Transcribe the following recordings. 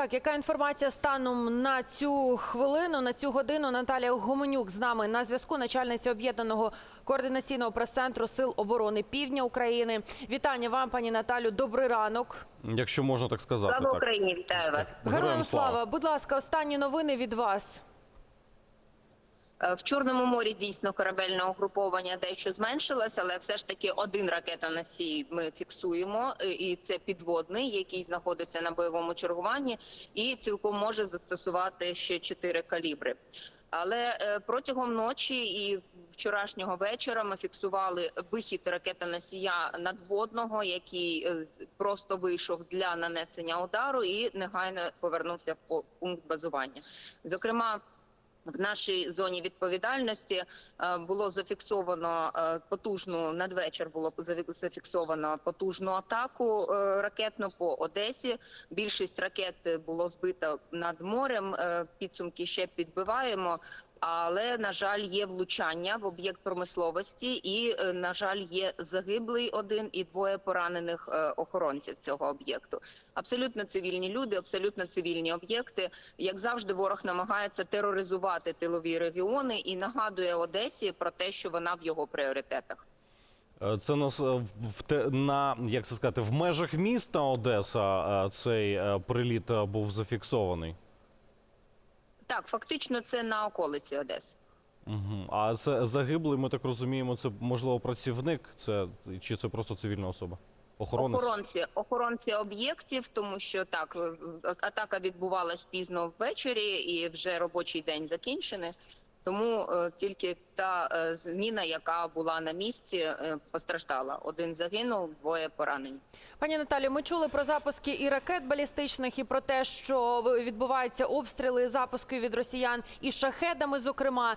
Так, яка інформація станом на цю хвилину, на цю годину? Наталія Гоменюк з нами на зв'язку, начальниця об'єднаного координаційного прес-центру Сил оборони Півдня України. Вітання вам, пані Наталю. Добрий ранок. Якщо можна так сказати. Слава так. Україні, вітаю вас. Героям слава. Будь ласка, останні новини від вас. Е, В Чорному морі дійсно корабельне угруповання дещо зменшилось, але все ж таки один ракетоносій ми фіксуємо, е, і це підводний, який знаходиться на бойовому чергуванні, і цілком може застосувати ще чотири калібри. Але е, протягом ночі і вчорашнього вечора ми фіксували вихід ракетоносія надводного, який просто вийшов для нанесення удару і негайно повернувся в пункт базування. Зокрема. В нашій зоні відповідальності е, було зафіксовано е, потужну надвечір. Було зафіксовано потужну атаку е, ракетну по Одесі. Більшість ракет було збито над морем. Підсумки ще підбиваємо. Але на жаль, є влучання в об'єкт промисловості, і е, на жаль, є загиблий один і двоє поранених е, охоронців цього об'єкту. Абсолютно цивільні люди, абсолютно цивільні об'єкти. Як завжди, ворог намагається тероризувати тилові регіони і нагадує Одесі про те, що вона в його пріоритетах. Е, Це нас в на як це сказати в межах міста Одеса. Цей приліт був зафіксований. Так, фактично, це на околиці Одеси. Угу. А це загиблий. Ми так розуміємо. Це можливо працівник. Це чи це просто цивільна особа? Охоронець? Охоронці, охоронці об'єктів, тому що так атака відбувалась пізно ввечері, і вже робочий день закінчений. Тому е, тільки та е, зміна, яка була на місці, е, постраждала. Один загинув, двоє поранені. Пані Наталію, ми чули про запуски і ракет балістичних, і про те, що відбуваються обстріли, запуски від росіян і шахедами. Зокрема,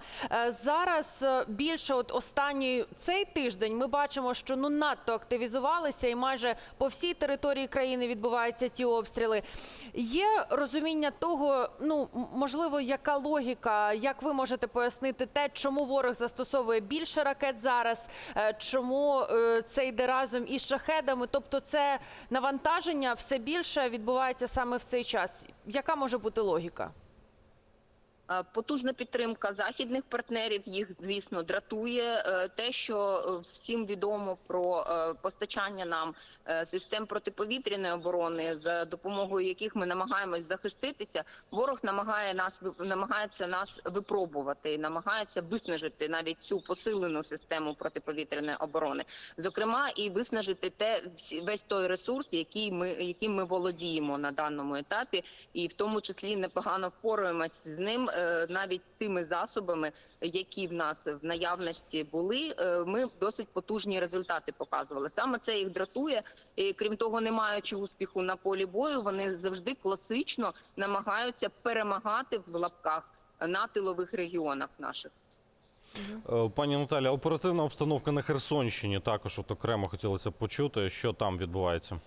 зараз більше от останній цей тиждень ми бачимо, що ну надто активізувалися, і майже по всій території країни відбуваються ті обстріли. Є розуміння того, ну можливо, яка логіка, як ви можете пояснити те, чому ворог застосовує більше ракет зараз, е, чому е, це йде разом із шахедами? Тобто, це навантаження все більше відбувається саме в цей час. Яка може бути логіка? Е, Потужна підтримка західних партнерів їх, звісно, дратує. Е, Те, що е, всім відомо про постачання нам систем протиповітряної оборони, за допомогою яких ми намагаємось захиститися, ворог намагає нас намагається нас випробувати і намагається виснажити навіть цю посилену систему протиповітряної оборони, зокрема, і виснажити те весь той ресурс, який ми яким ми володіємо на даному етапі, і в тому числі непогано впораємось з ним навіть тими засобами, які в нас в наявності були. е, Ми досить потужні результати показували. Саме це їх дратує. І крім того, не маючи успіху на полі бою, вони завжди класично намагаються перемагати в лапках на тилових регіонах наших. Е, Пані Наталя, оперативна обстановка на Херсонщині. Також от окремо хотілося почути, що там відбувається.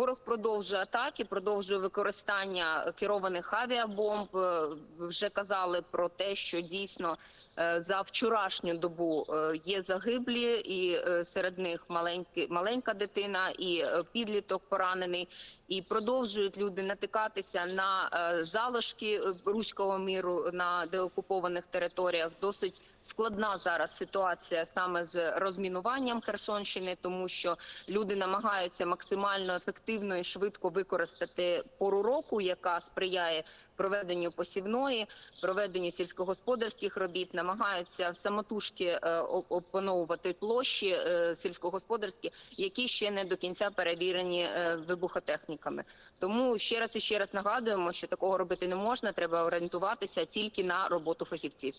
Ворог продовжує атаки, продовжує використання керованих авіабомб. Е, Вже казали про те, що дійсно е, за вчорашню добу е, є загиблі, і серед них маленькі, маленька дитина і підліток поранений. І продовжують люди натикатися на е, залишки е, руського міру на деокупованих територіях. Досить складна зараз ситуація саме з розмінуванням Херсонщини, тому що люди намагаються максимально ефективно і швидко використати пору року, яка сприяє проведенню посівної, проведенню сільськогосподарських робіт, намагаються самотужки е, опановувати площі е, сільськогосподарські, які ще не до кінця перевірені е, вибухотехніками. Тому ще раз і ще раз нагадуємо, що такого робити не можна. Треба орієнтуватися тільки на роботу фахівців.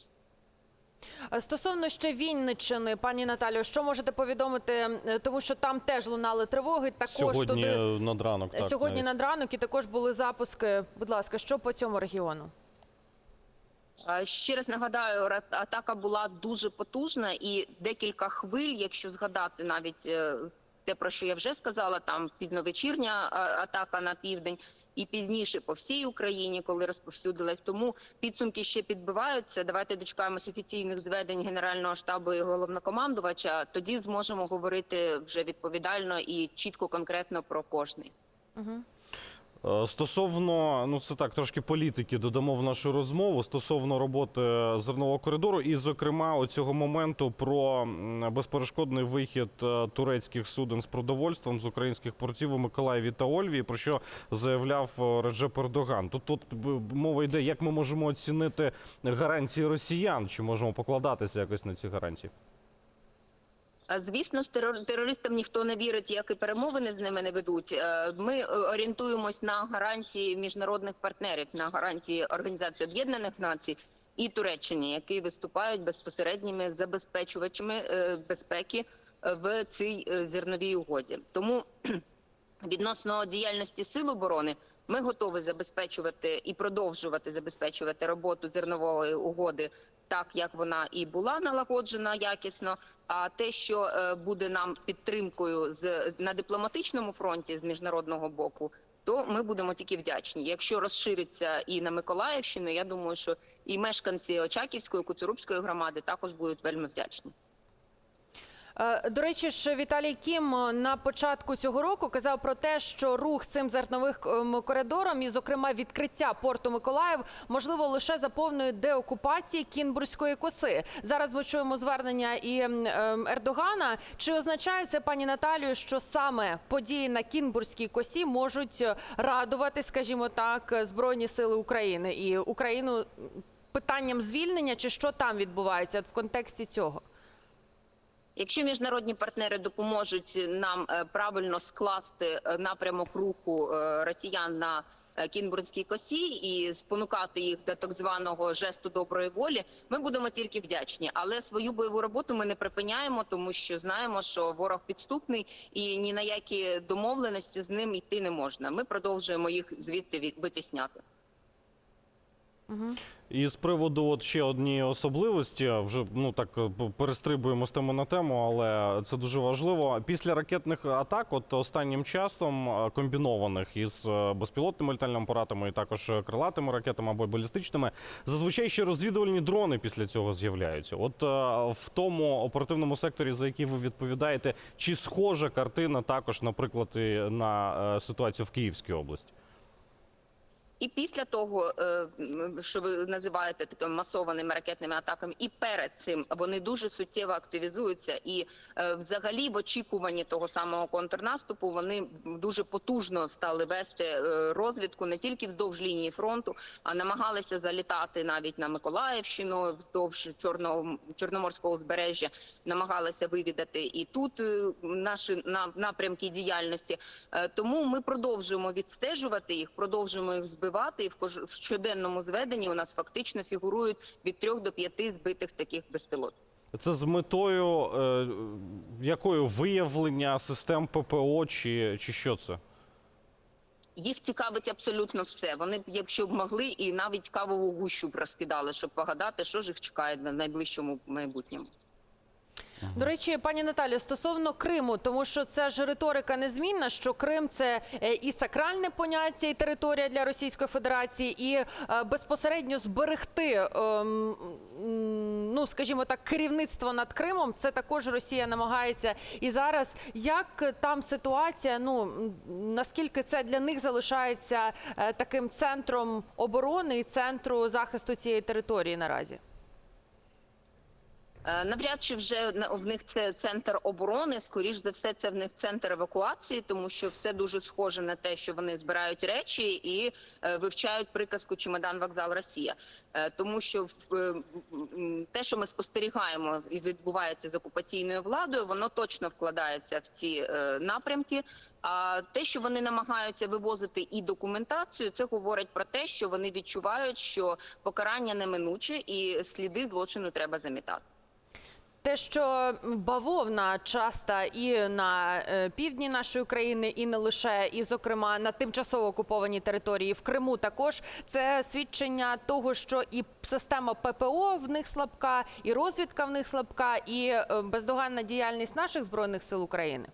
Е, Стосовно ще Вінниччини, пані Наталію, що можете повідомити, Е, тому що там теж лунали тривоги. Також Сьогодні туди е, над ранок. Так, сьогодні навіть. над ранок і також були запуски. Будь ласка, що по цьому регіону? Ще раз нагадаю, атака була дуже потужна і декілька хвиль, якщо згадати навіть е, те, про що я вже сказала, там пізновечірня атака на південь, і пізніше по всій Україні, коли розповсюдилась. Тому підсумки ще підбиваються. Давайте дочекаємось офіційних зведень Генерального штабу і головнокомандувача. Тоді зможемо говорити вже відповідально і чітко конкретно про кожний. Угу. Е, Стосовно, ну це так, трошки політики додамо в нашу розмову стосовно роботи зернового коридору, і, зокрема, оцього моменту про безперешкодний вихід е, турецьких суден з продовольством з українських портів у Миколаєві та Ольві, про що заявляв е, Реджеп Ердоган. Тут тут мова йде, як ми можемо оцінити гарантії росіян, чи можемо покладатися якось на ці гарантії? А, Звісно, терористам ніхто не вірить, як і перемовини з ними не ведуть. Е, Ми е, орієнтуємось на гарантії міжнародних партнерів, на гарантії Організації Об'єднаних Націй і Туреччині, які виступають безпосередніми забезпечувачами е, безпеки е, в цій е, зерновій угоді. Тому відносно діяльності сил оборони. Ми готові забезпечувати і продовжувати забезпечувати роботу зернової угоди так, як вона і була налагоджена якісно. А те, що е, буде нам підтримкою з на дипломатичному фронті з міжнародного боку, то ми будемо тільки вдячні. Якщо розшириться і на Миколаївщину, я думаю, що і мешканці Очаківської Куцурубської громади також будуть вельми вдячні. Е, До речі ж, Віталій Кім е, на початку цього року казав про те, що рух цим зернових ем, коридором, і, зокрема, відкриття порту Миколаїв, можливо, лише за повної деокупації Кінбурзької коси. Зараз ми чуємо звернення і ем, ем, Ердогана. Чи означає це, пані Наталію, що саме події на Кінбурзькій косі можуть е, радувати, скажімо так, збройні сили України і Україну питанням звільнення, чи що там відбувається в контексті цього? Якщо міжнародні партнери допоможуть нам е, правильно скласти е, напрямок руху е, росіян на Кінбурзькій косі і спонукати їх до так званого жесту доброї волі, ми будемо тільки вдячні. Але свою бойову роботу ми не припиняємо, тому що знаємо, що ворог підступний і ні на які домовленості з ним йти не можна. Ми продовжуємо їх звідти від- І з приводу от ще однієї особливості, вже ну так е, перестрибуємо з теми на тему, але це дуже важливо. Після ракетних атак, от останнім часом е, комбінованих із е, безпілотними літальними апаратами і також крилатими ракетами або балістичними, зазвичай ще розвідувальні дрони після цього з'являються. От в тому оперативному секторі, за який ви відповідаєте, чи схожа картина також, наприклад, і на ситуацію в Київській області? І після того, е, що ви називаєте такими масованими ракетними атаками, і перед цим вони дуже суттєво активізуються. І е, взагалі, в очікуванні того самого контрнаступу, вони дуже потужно стали вести е, розвідку не тільки вздовж лінії фронту, а намагалися залітати навіть на Миколаївщину вздовж чорного чорноморського узбережжя, намагалися вивідати і тут наші на- напрямки діяльності. Тому ми продовжуємо відстежувати їх, продовжуємо їх збивати. І в кож- в щоденному зведенні у нас фактично фігурують від трьох до п'яти збитих таких безпілотних. Це з метою е, якою виявлення систем ППО, чи, чи що це? Їх цікавить абсолютно все. Вони якщо б могли, і навіть кавову гущу б розкидали, щоб погадати, що ж їх чекає на найближчому майбутньому. До речі, пані Наталі, стосовно Криму, тому що це ж риторика незмінна, що Крим це е, і сакральне поняття, і територія для Російської Федерації, і е, безпосередньо зберегти, ем, ну скажімо так, керівництво над Кримом. Це також Росія намагається. І зараз як там ситуація? Ну наскільки це для них залишається е, таким центром оборони і центру захисту цієї території наразі? Е, Навряд чи вже в них це центр оборони. Скоріш за все, це в них центр евакуації, тому що все дуже схоже на те, що вони збирають речі і е, вивчають приказку чемодан вокзал Росія. Е, Тому що те, що ми спостерігаємо і відбувається з окупаційною владою, воно точно вкладається в ці напрямки. А те, що вони намагаються вивозити і документацію, це говорить про те, що вони відчувають, що покарання неминуче і сліди злочину треба замітати. Те, що бавовна часто і на е, півдні нашої країни, і не лише, і зокрема на тимчасово окупованій території в Криму, також це свідчення того, що і система ППО в них слабка, і розвідка в них слабка, і е, бездоганна діяльність наших збройних сил України.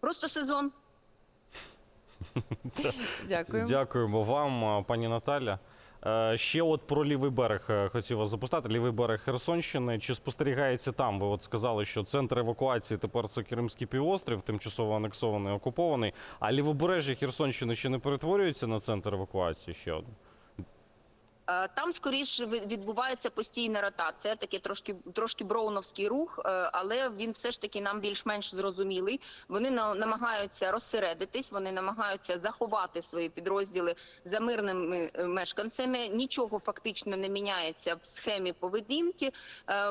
Просто сезон. Дякую. Дякуємо вам, пані Наталя. Е, Ще от про лівий берег е, хотів вас запитати. Лівий берег Херсонщини. Чи спостерігається там? Ви от сказали, що центр евакуації тепер це Кримський півострів, тимчасово анексований, окупований. А лівобережжя Херсонщини ще не перетворюється на центр евакуації? Ще один. Е, Там скоріше відбувається постійна ротація, такий трошки трошки броуновський рух, е, але він все ж таки нам більш-менш зрозумілий. Вони на- намагаються розсередитись, вони намагаються заховати свої підрозділи за мирними е, мешканцями. Нічого фактично не міняється в схемі поведінки.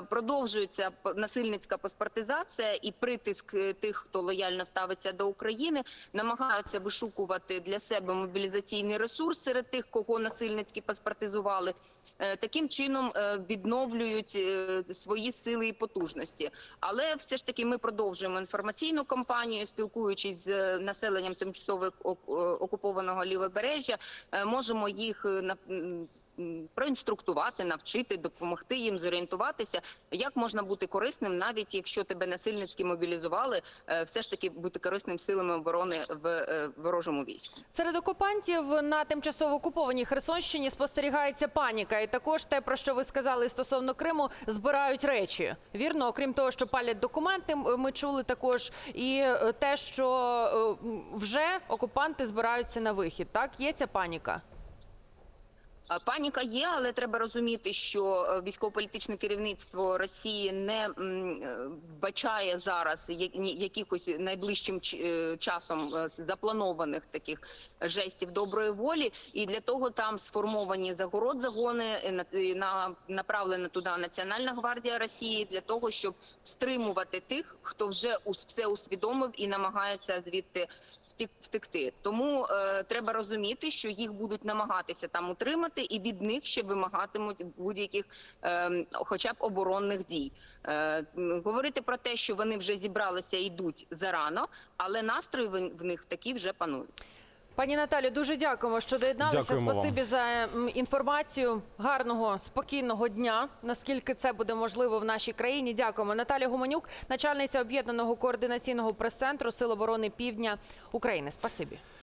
Продовжується насильницька паспортизація і притиск тих, хто лояльно ставиться до України, намагаються вишукувати для себе мобілізаційний ресурс серед тих, кого насильницьки паспортизували. Е, Таким чином е, відновлюють е, свої сили і потужності. Але все ж таки ми продовжуємо інформаційну кампанію, спілкуючись з населенням тимчасово окупованого лівобережжя, можемо їх проінструктувати, навчити, допомогти їм зорієнтуватися, як можна бути корисним, навіть якщо тебе насильницьки мобілізували, все ж таки бути корисним силами оборони в ворожому війську. Серед окупантів на тимчасово окупованій Херсонщині спостерігається паніка, і також те, про що ви сказали стосовно Криму, збирають речі. Вірно, окрім того, що палять документи, ми чули також і е, те, що е, вже окупанти збираються на вихід. Так, є ця паніка. А, Паніка є, але треба розуміти, що е, військово-політичне керівництво Росії не е, вбачає зараз якихось найближчим е, часом е, запланованих таких жестів доброї волі, і для того там сформовані загород загони е, на- е, направлена туди Національна гвардія Росії для того, щоб стримувати тих, хто вже все усвідомив і намагається звідти втекти. Тому е, треба розуміти, що їх будуть намагатися там утримати, і від них ще вимагатимуть будь-яких, е, хоча б оборонних дій. Е, говорити про те, що вони вже зібралися і йдуть зарано, але настрої в, них такі вже панують. Пані Наталі, дуже дякуємо, що доєдналися. Дякуємо вам. Спасибі за інформацію. Гарного спокійного дня. Наскільки це буде можливо в нашій країні? Дякуємо. Наталя Гуманюк, начальниця об'єднаного координаційного прес-центру Сил оборони Півдня України. Спасибі.